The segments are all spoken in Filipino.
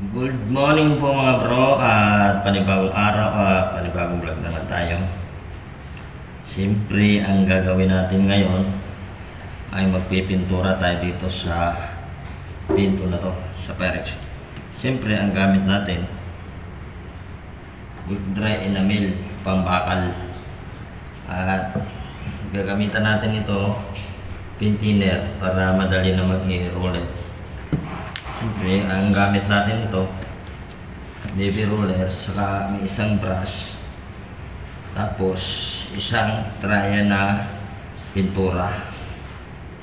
Good morning po mga bro at panibagong araw at panibagong vlog naman tayo. Siyempre, ang gagawin natin ngayon ay magpipintura tayo dito sa pinto na to, sa Pyrex. Siyempre, ang gamit natin with dry enamel, pambakal. At gagamitan natin ito pin para madali na mag-roller. Siyempre, ang gamit natin ito, baby roller, saka may isang brush, tapos isang traya na pintura.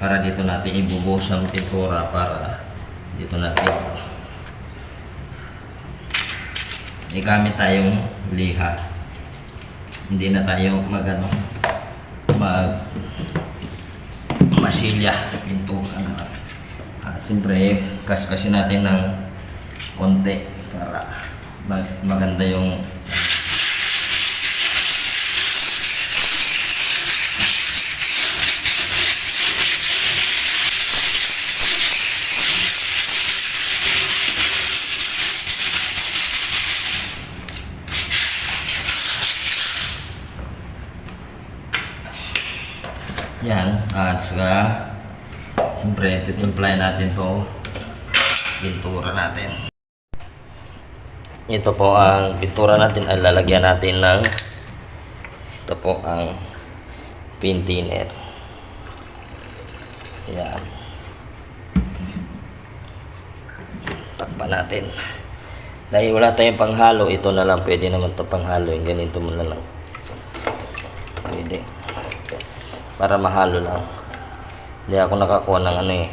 Para dito natin ibubuhos ang pintura para dito natin may gamit tayong liha. Hindi na tayo magano mag masilya siyempre, kas-kasi natin ng konti para mag- maganda yung yan at saka siyempre titimply natin to. Pintura natin. Ito po ang pintura natin. Ay lalagyan natin ng ito po ang pin thinner yan takpan natin. Dahil wala tayong panghalo ito na lang. Pwede naman to panghalo. Yung ganito mo na lang. Pwede. Para mahalo lang hindi ako nakakuha ng ano eh.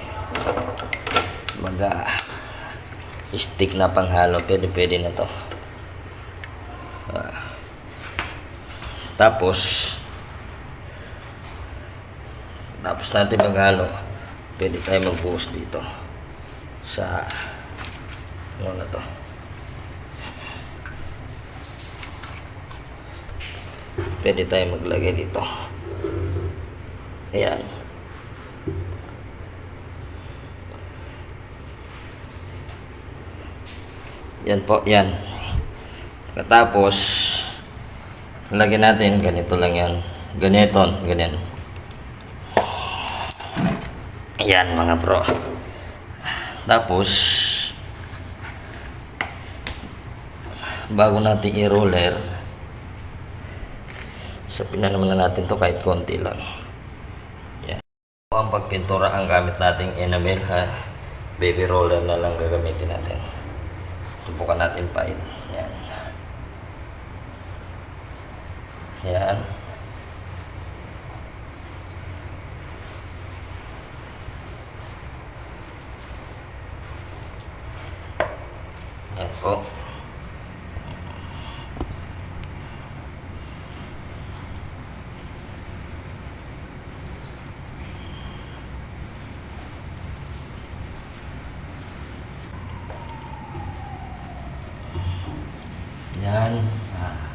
Mag ah, stick na panghalo. Pwede pwede na to. Ah. tapos tapos natin maghalo pwede tayo magbuhos dito. Sa ano na to? Pwede tayo maglagay dito. Ayan Yan po, yan. Katapos, lagyan natin, ganito lang yan. Ganito, ganyan. Ayan mga bro. Tapos, bago natin i-roller, sapin na naman na natin to kahit konti lang. Yan. Ang pagpintura ang gamit nating enamel ha. Baby roller na lang gagamitin natin. Subukan natin pa yun. Yan. Yan. Yan po. Yan. Ah.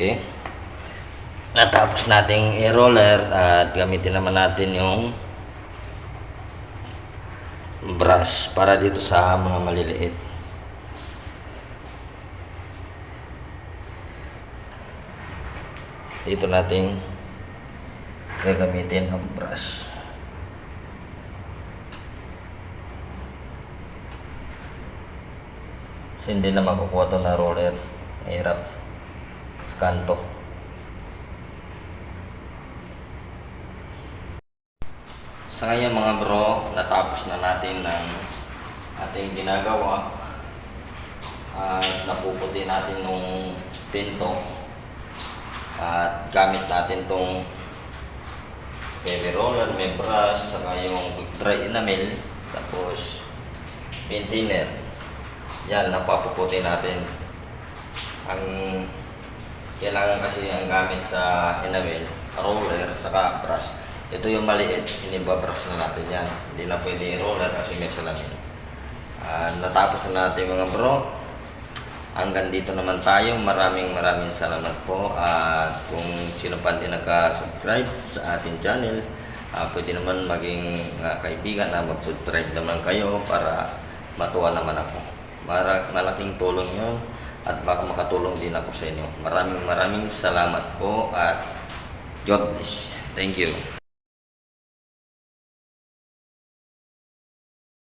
Okay. Natapos nating i-roller at gamitin naman natin yung brush para dito sa mga maliliit. Dito natin gagamitin ang brush. Kasi hindi na makukuha to na roller. Mahirap kanto. Sa ngayon mga bro, natapos na natin ng ating ginagawa. At napuputi natin nung pinto. At gamit natin tong baby roller, may brush, saka yung dry enamel, tapos pin thinner. Yan, napapuputi natin. Ang kailangan kasi ang gamit sa enamel, roller, saka brush. Ito yung maliit, inibabrush na natin yan. Hindi na pwede roller kasi may salamin. Ah, natapos na natin mga bro. Hanggang dito naman tayo. Maraming maraming salamat po. At kung sino pa hindi naka-subscribe sa ating channel, ah, pwede naman maging ah, kaibigan na mag-subscribe naman kayo para matuwa naman ako. Mara, malaking tulong yun at baka makatulong din ako sa inyo. Maraming maraming salamat po at God bless. Thank you.